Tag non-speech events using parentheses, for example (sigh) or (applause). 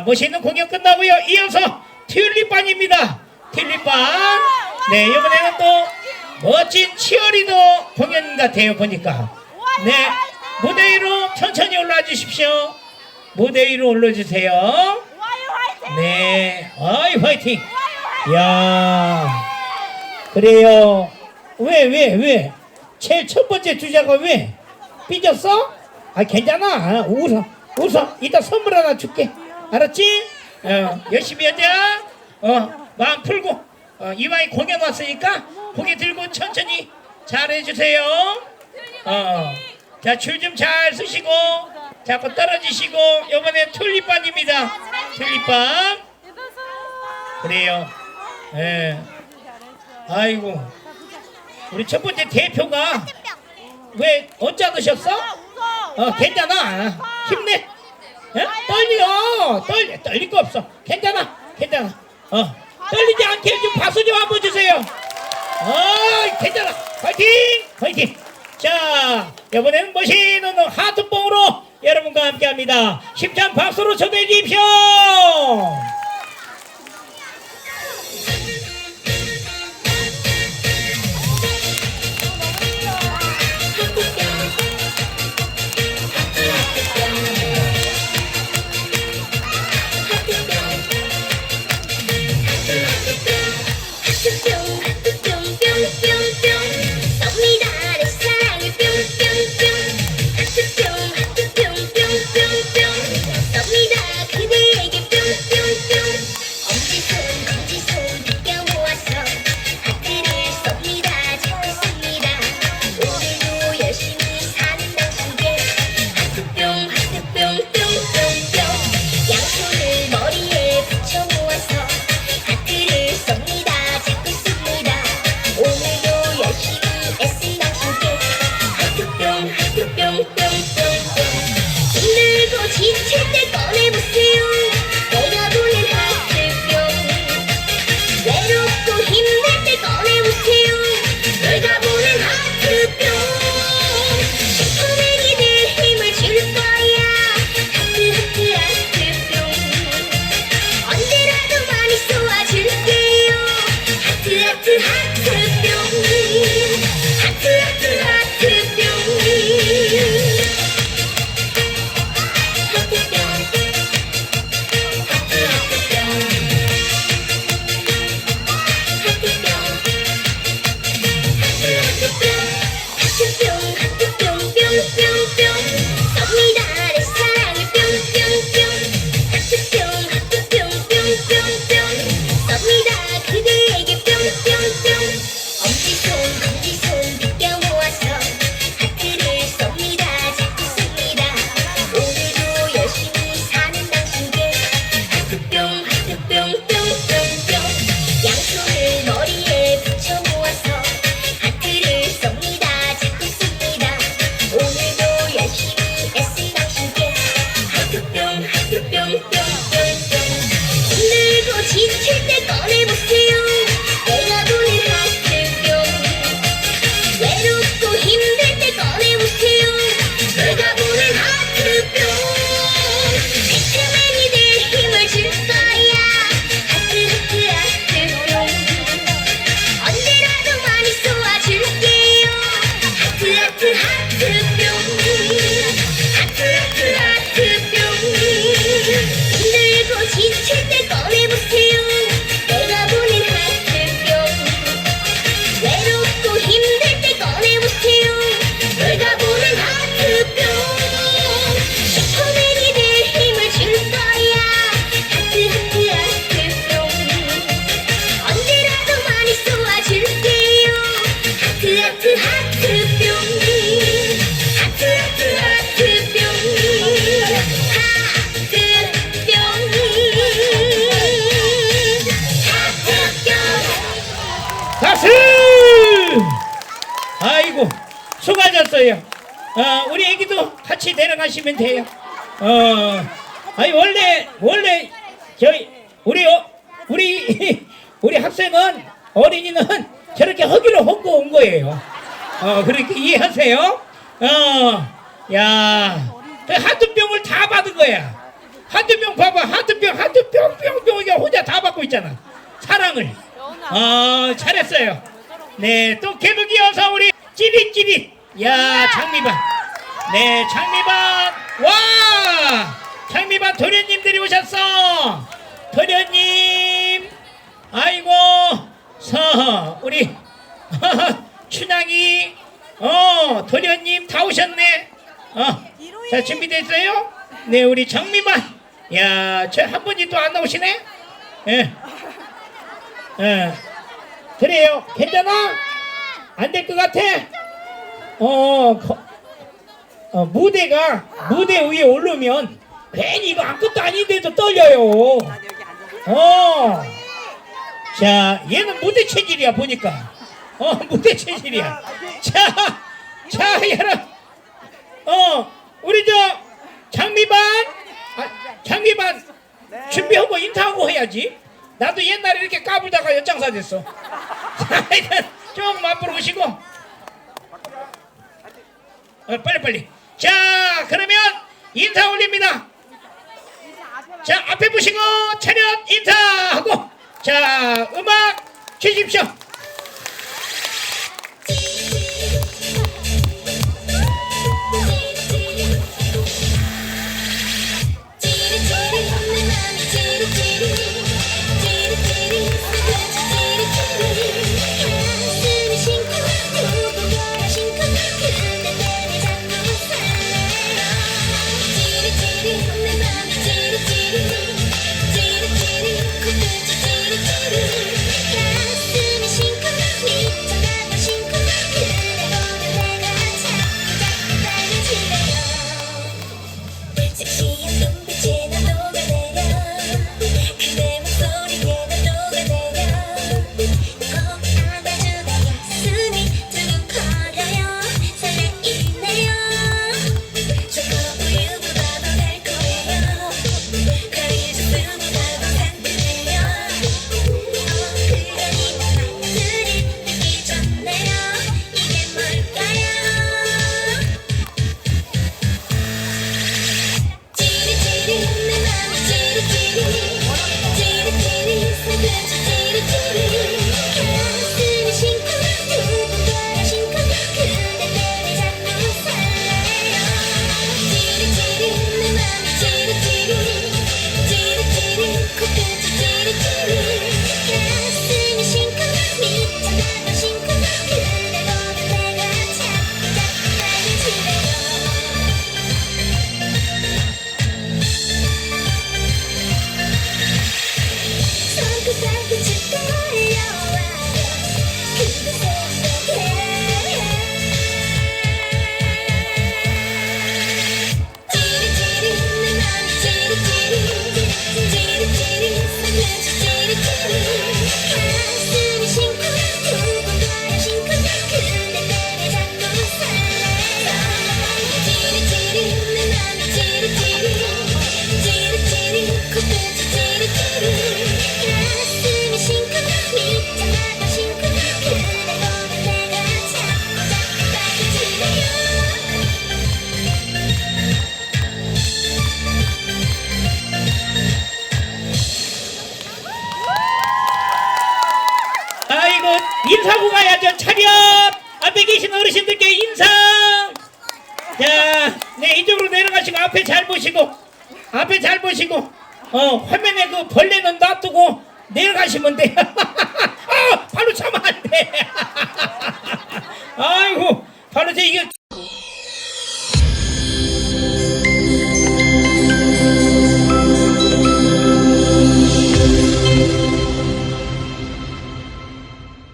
멋있는 공연 끝나고요. 이어서 튤립반입니다. 튤립반. 네, 이번에는 또 멋진 치어리더 공연 같아요. 보니까. 네, 무대 위로 천천히 올라와 주십시오. 무대 위로 올라주세요. 네, 어이 화이팅. 야, 그래요. 왜, 왜, 왜? 제일 첫 번째 주자가 왜? 삐졌어? 아, 괜찮아. 웃어, 웃어. 이따 선물 하나 줄게. 알았지? 어, 열심히 하자. 어, 마음 풀고. 어, 이왕에 공연 왔으니까 고개 들고 천천히 잘해주세요. 어, 자, 줄 좀 잘 쓰시고, 자꾸 떨어지시고, 이번에 튤립반입니다. 튤립반. 그래요. 예. 아이고. 우리 첫 번째 대표가 왜 어찌 않으셨어? 어, 괜찮아. 힘내. 예? 떨려. 떨려. 떨릴 거 없어. 괜찮아. 괜찮아. 어. 떨리지 않게 좀 박수 좀 한번 주세요. 어, 괜찮아. 파이팅! 파이팅! 자, 이번에는 멋있는 하트뽕으로 여러분과 함께 합니다. 심찬 박수로 초대해 주십시오. 박수! 아이고, 수고하셨어요. 어, 우리 애기도 같이 데려가시면 돼요. 어, 아니 원래 원래 저희 우리 어, 우리 우리 학생은 어린이는 저렇게 허기로 헛고 온 거예요. 어, 그렇게 이해하세요. 어, 야, 그 한두 병을 다 받은 거야. 하트병 봐봐 하트병 하트 뿅뿅뿅 이게 혼자 다 받고 있잖아 어 잘했어요. 네또 계속 이어서 우리 찌릿찌릿. 야 장미반 네 장미반 와! 장미반 도련님들이 오셨어. 도련님. 아이고 서 우리 (laughs) 춘향이. 어 도련님 다 오셨네. 어자 준비됐어요? 네 우리 장미반 야저 한 분이 또 안 나오시네? 예. 예. 그래요 괜찮아 안 될 것 같아 어, 거- 어 무대가 무대 위에 오르면 괜히 이거 아무것도 아닌데도 떨려요 어. 자, 얘는 무대 체질이야 보니까. 어, 무대 체질이야. 자, 자, 여러분. 어, 우리 저 장미반, 아, 장미반 준비하고 인사하고 해야지. 나도 옛날에 이렇게 까불다가 연장사 됐어. 자, 일단 좀 앞으로 오시고. 어, 빨리 빨리. 자, 그러면 인사 올립니다. 자 앞에 보시고 차렷 인사하고 자 음악 주십시오 인사하고 가야죠. 차렷! 앞에 계신 어르신들께 인사! 자 네 이쪽으로 내려가시고 앞에 잘 보시고 앞에 잘 보시고 어 화면에 그 벌레는 놔두고 내려가시면 돼요 (laughs)